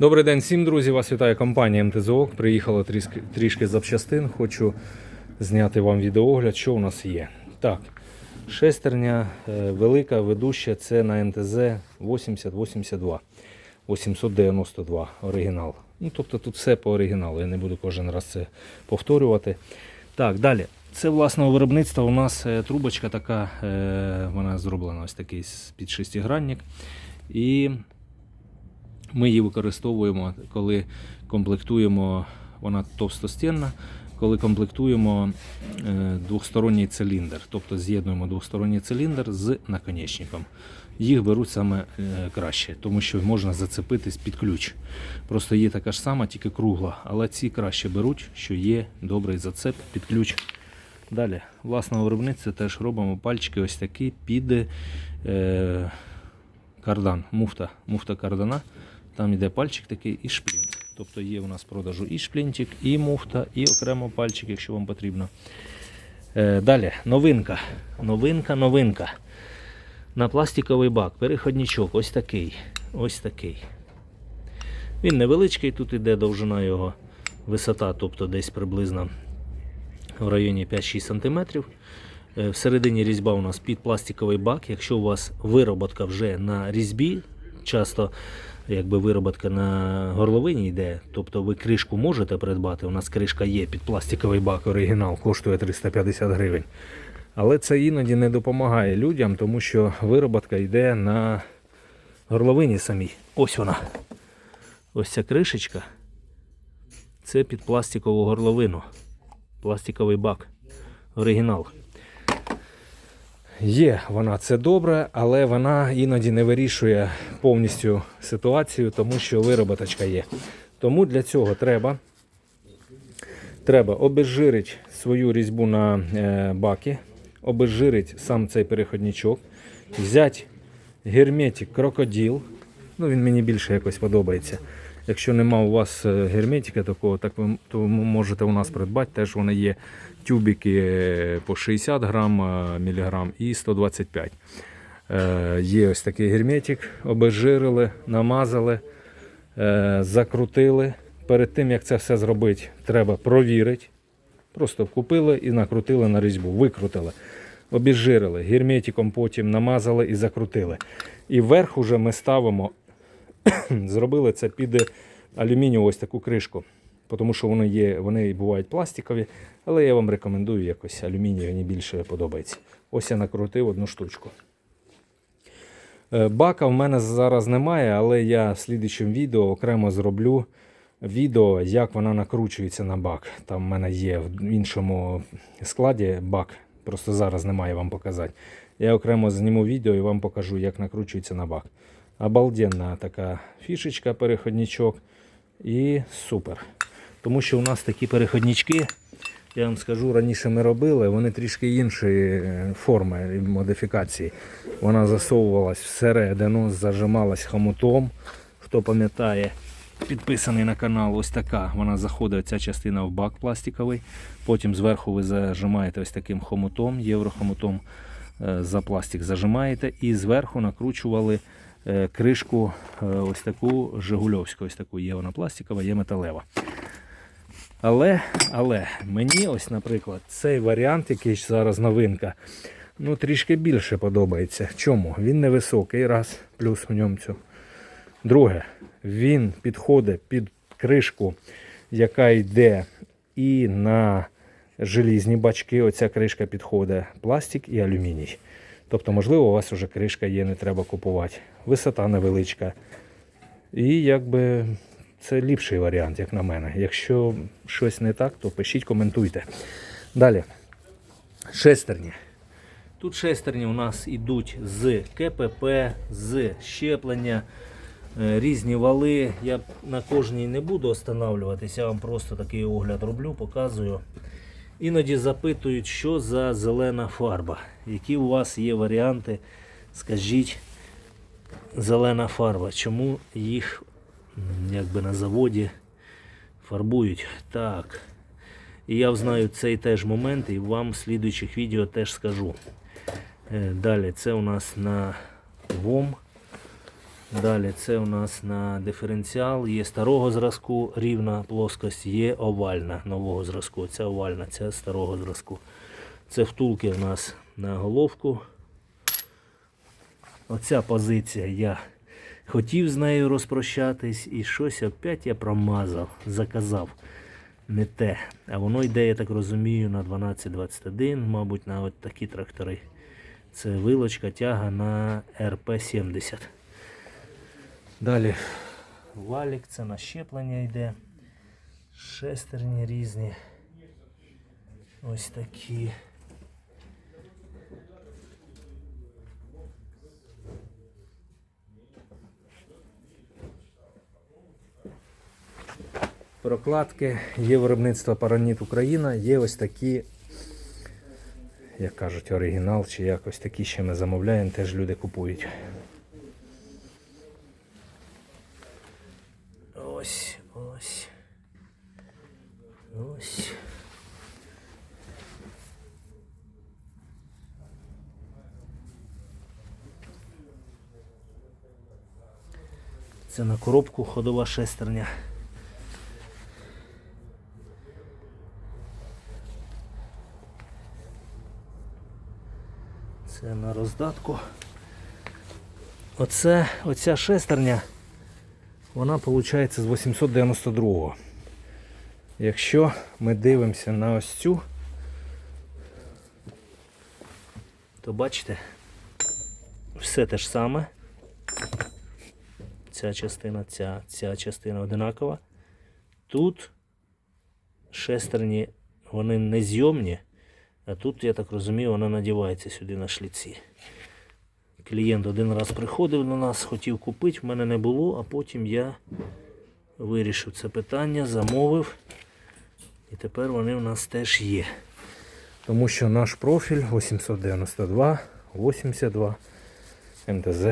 Добрий день всім, друзі! Вас вітає компанія МТЗОК. Приїхало трішки, трішки запчастин. Хочу зняти вам відеоогляд, що у нас є. Так, шестерня е, велика, ведуща, це на МТЗ 8082 892 оригінал. Ну, тобто тут все по оригіналу, я не буду кожен раз це повторювати. Так, далі. Це власного виробництва. У нас е, трубочка така, е, вона зроблена ось такий під шестигранник. І ми її використовуємо, коли комплектуємо, вона товстостінна, коли комплектуємо е, двосторонній циліндр, тобто з'єднуємо двосторонній циліндр з наконечником. Їх беруть саме е, краще, тому що можна зацепитись під ключ. Просто є така ж сама, тільки кругла, але ці краще беруть, що є добрий зацеп під ключ. Далі, власного виробництва теж робимо пальчики ось такі під е, кардан, муфта, муфта кардана. Там йде пальчик такий і шплінт. Тобто є у нас в продажу і шплінтик, і муфта, і окремо пальчик, якщо вам потрібно. Е, далі, новинка. Новинка, новинка. На пластиковий бак, переходничок, ось такий. Ось такий. Він невеличкий, тут іде довжина його висота, тобто десь приблизно в районі 5-6 см. Е, Всередині різьба у нас під пластиковий бак. Якщо у вас вироботка вже на різьбі, часто якби вироботка на горловині йде, тобто ви кришку можете придбати. У нас кришка є під пластиковий бак оригінал, коштує 350 гривень. Але це іноді не допомагає людям, тому що вироботка йде на горловині самій. Ось вона. Ось ця кришечка. Це під пластикову горловину. Пластиковий бак. Оригінал. Є вона це добре, але вона іноді не вирішує повністю ситуацію, тому що вироботочка є. Тому для цього треба, треба обезжирити свою різьбу на е, баки, обезжирити сам цей переходничок, взяти герметик крокодил. Ну, він мені більше якось подобається. Якщо нема у вас е, герметика такого, так ви то можете у нас придбати. Теж вони є тюбики е, по 60 грам, е, міліграм і 125. Е, Є ось такий герметик, обезжирили, намазали, закрутили. Перед тим як це все зробити, треба провірити. Просто купили і накрутили на різьбу, викрутили, обезжирили, герметиком потім намазали і закрутили. І вверх уже ми ставимо зробили це під алюмінієву ось таку кришку. Тому що вони є, вони бувають пластикові, але я вам рекомендую якось алюмінієві, мені більше подобається. Ось я накрутив одну штучку. Е, Бака в мене зараз немає, але я в слідчому відео окремо зроблю відео, як вона накручується на бак. Там в мене є в іншому складі бак, просто зараз немає вам показати. Я окремо зніму відео і вам покажу, як накручується на бак. Обалденна така фішечка, переходничок. І супер. Тому що у нас такі переходнички, я вам скажу, раніше ми робили, вони трішки іншої е, форми і модифікації. Вона засовувалась всередину, зажималась хомутом. Хто пам'ятає, підписаний на канал, ось така. Вона заходить ця частина в бак пластиковий. Потім зверху ви зажимаєте ось таким хомутом, єврохомутом е, за пластик зажимаєте і зверху накручували кришку е, ось таку Жигульовську. Ось таку є вона пластикова, є металева. Але, але мені ось, наприклад, цей варіант, який зараз новинка, ну трішки більше подобається. Чому? Він невисокий, раз, плюс в ньому цю. Друге, він підходить під кришку, яка йде і на желізні бачки. Оця кришка підходить пластик і алюміній. Тобто, можливо, у вас вже кришка є, не треба купувати. Висота невеличка. І якби це ліпший варіант, як на мене. Якщо щось не так, то пишіть, коментуйте. Далі. Шестерні. Тут шестерні у нас йдуть з КПП, з щеплення, е, різні вали. Я на кожній не буду останавливатися, я вам просто такий огляд роблю, показую. Іноді запитують, що за зелена фарба. Які у вас є варіанти, скажіть, зелена фарба. Чому їх якби на заводі фарбують? Так. І я знаю цей теж момент і вам в слідуючих відео теж скажу. Е, Далі це у нас на ВОМ. Далі це у нас на диференціал. Є старого зразку рівна плоскость, є овальна нового зразку. Ця овальна, це старого зразку. Це втулки у нас на головку. Оця позиція я хотів з нею розпрощатись і щось опять я промазав, заказав. Не те. А воно йде, я так розумію, на 1221, мабуть, на от такі трактори. Це вилочка тяга на РП-70. Далі валік, це на щеплення йде. Шестерні різні. Ось такі. Прокладки, є виробництво Параніт Україна, є ось такі, як кажуть, оригінал чи якось такі ще ми замовляємо, теж люди купують. Ось, ось. Ось. Це на коробку ходова шестерня. Це на роздатку. Оце, оця шестерня, вона виходить з 892-го. Якщо ми дивимося на ось цю, то бачите, все те ж саме. Ця частина, ця, ця частина одинакова. Тут шестерні, вони не зйомні, а тут, я так розумію, вона надівається сюди на шліці. Клієнт один раз приходив до нас, хотів купити, в мене не було, а потім я вирішив це питання, замовив. І тепер вони в нас теж є. Тому що наш профіль 892, 82, МТЗ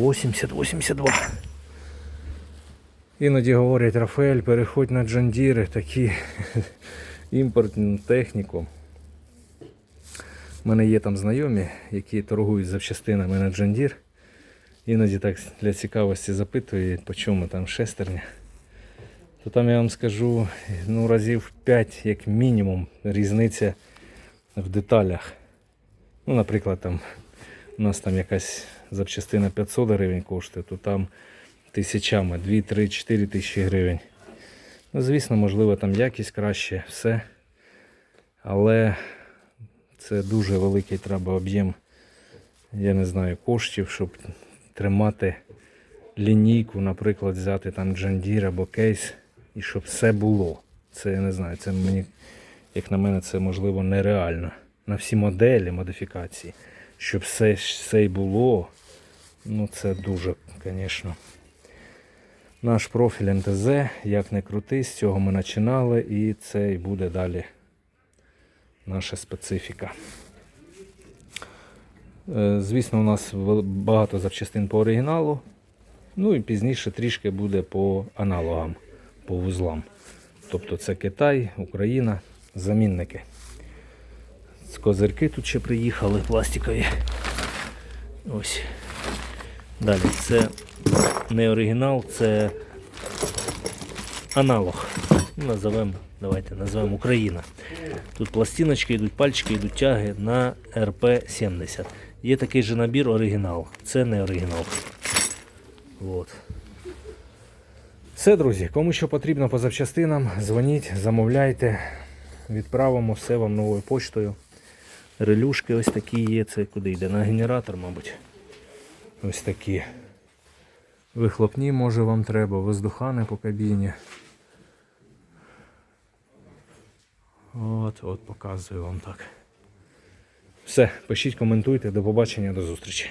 80-82. Іноді говорять, Рафаель, переходь на джандіри, такі імпортну техніку. У мене є там знайомі, які торгують запчастинами на джандір. Іноді так для цікавості запитую, по чому там шестерня. То там я вам скажу, ну разів 5 як мінімум різниця в деталях. Ну, наприклад, там у нас там якась запчастина 500 гривень коштує, то там тисячами 2, 3, 4 тисячі гривень. Ну, звісно, можливо, там якість краще, все. Але це дуже великий треба об'єм, я не знаю, коштів, щоб тримати лінійку, наприклад, взяти там джандір або кейс, і щоб все було. Це я не знаю, це мені, як на мене, це можливо нереально. На всі моделі, модифікації, щоб все, все й було, ну це дуже, звісно. Наш профіль МТЗ, як не крути, з цього ми починали і це і буде далі наша специфіка. Е, Звісно, у нас багато запчастин по оригіналу. Ну і пізніше трішки буде по аналогам, по вузлам. Тобто це Китай, Україна, замінники. З козирки тут ще приїхали пластикові. Ось. Далі це не оригінал, це аналог. Назовемо, давайте назвемо Україна. Тут пластиночки йдуть, пальчики йдуть тяги на РП-70. Є такий же набір оригінал. Це не оригінал. От. Все, друзі, кому що потрібно по запчастинам, дзвоніть, замовляйте. Відправимо все вам новою поштою. Релюшки ось такі є. Це куди йде? На генератор, мабуть. Ось такі. Вихлопні, може вам треба, воздухани по кабіні. От, от показую вам так. Все, пишіть, коментуйте. До побачення, до зустрічі.